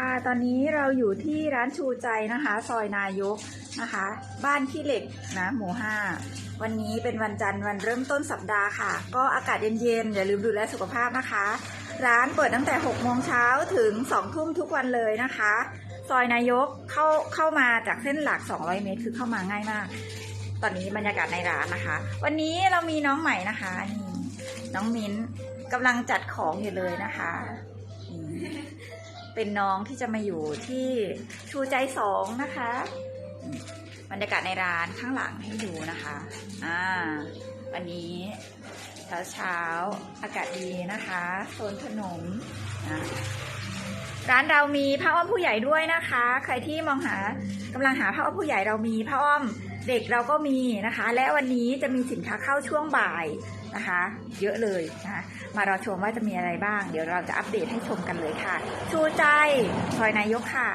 ค่ะตอนนี้เราอยู่ที่ร้านชูใจนะคะ ซอยนายกนะคะ บ้านขี้เหล็กนะ หมู่ห้าวันนี้เป็นวันจันทร์วันเริ่มต้นสัปดาห์ค่ะ ก็อากาศเย็นๆอย่าลืมดูแลสุขภาพนะคะ ร้านเปิดตั้งแต่6โมงเช้าถึง2ทุ่มทุกวันเลยนะคะ ซอยนายกเข้าเข้ามาจากเส้นหลัก 200 เมตรคือเข้ามาง่ายมาก ตอนนี้บรรยากาศในร้านนะคะ วันนี้เรามีน้องใหม่นะคะนี่น้องมิ้นกำลังจัดของอยู่เลยนะคะ เป็นน้องที่จะมาอยู่ที่ชูใจสองนะคะ บรรยากาศในร้านข้างหลังให้ดูนะคะอ่าวันนี้เช้าเช้าๆอากาศดีนะคะโซนขนมนะร้านเรามีผ้าอ้อมผู้ใหญ่ด้วยนะคะ ใครที่มองหากำลังหาผ้าอ้อมผู้ใหญ่เรามีผ้าอ้อม เด็กเราก็มีนะคะ และวันนี้จะมีสินค้าเข้าช่วงบ่ายนะคะ เยอะเลยนะคะมารอชมว่าจะมีอะไรบ้าง เดี๋ยวเราจะอัปเดตให้ชมกันเลยค่ะ ชูใจซอยนายกค่ะ